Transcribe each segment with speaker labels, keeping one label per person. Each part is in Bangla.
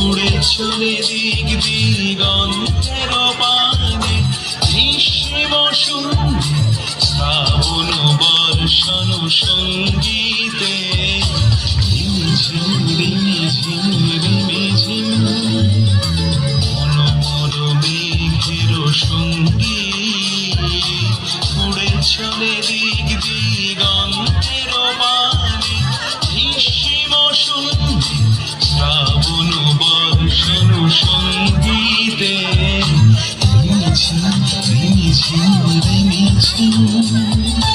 Speaker 1: উড়ে চলে দিক দিগন্তের পানে নিশে বসন্ত শ্রাবণ বর্ষণ সঙ্গীতে ঝিমঝিমরি ঝিমরি ঝিম মনোমর মেঘের সঙ্গী উড়ে চলে দিক 一杯美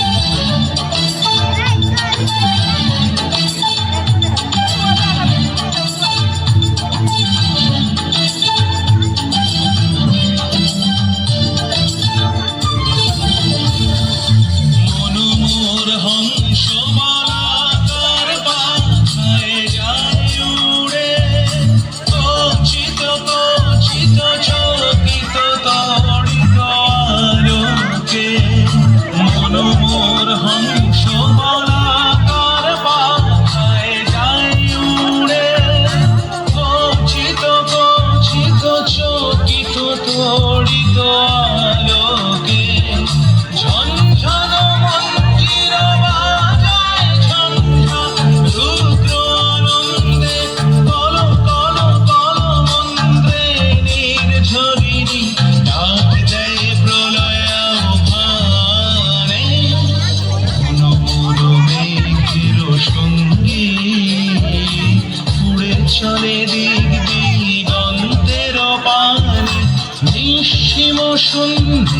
Speaker 1: চলে দিক দিগন্তের পানি নিঃসীম শূন্য